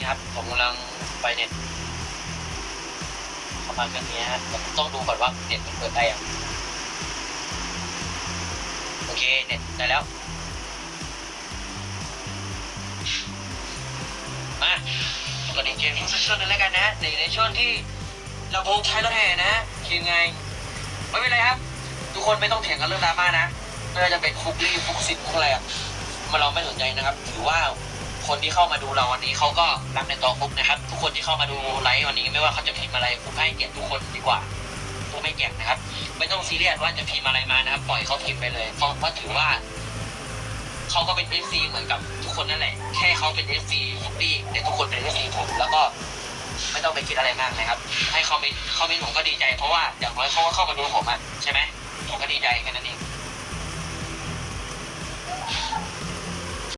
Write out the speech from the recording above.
นี่ครับผมกำลังไปเน็ตเข้ามาเครื่องนี้ฮะแต่ผมต้องดูก่อนว่าเน็ตมันเปิดได้ยังโอเคเน็ตได้แล้วมาก็ดีเกมนี้สักช่วงหนึงแล้วกันนะในในช่วงที่เราวงใช้รถแห่นะคือไงไม่เป็นไรครับ ทุกคนไม่ต้องเถียงกันเรื่องดราม่านะไม่ว่าจะเป็นฟุกลี่ฟุกซินฟุกอะไรอะมันเราไม่สนใจนะครับ ถือว่า คนที่เข้ามาดูเราวันนี้เขาก็รักในตัวฟุกนะครับ ทุกคนที่เข้ามาดูไลฟ์วันนี้ไม่ว่าเขาจะพิมพ์อะไรฟุกให้เกียรติทุกคนดีกว่าฟุกไม่เกียรตินะครับ ไม่ต้องซีเรียสว่าจะพิมพ์อะไรมานะครับ ปล่อยเขาพิมพ์ไปเลย เพราะว่าถือว่าเขาก็เป็นเอฟซีเหมือนกับทุกคนนั่นแหละ แค่เขาเป็นเอฟซีฟุกลี่แต่ทุกคนเป็นเอฟซีผมแล้วก็ไม่ต้องไปคิดอะไรมากนะครับ ให้เขาไปเขาเป็นผมก็ดีใจเพราะว่าอย่างน้อยเขาก็เข้ามาดูผมอะใช่ไหมผมก็ดีใจแค่นั้นเอง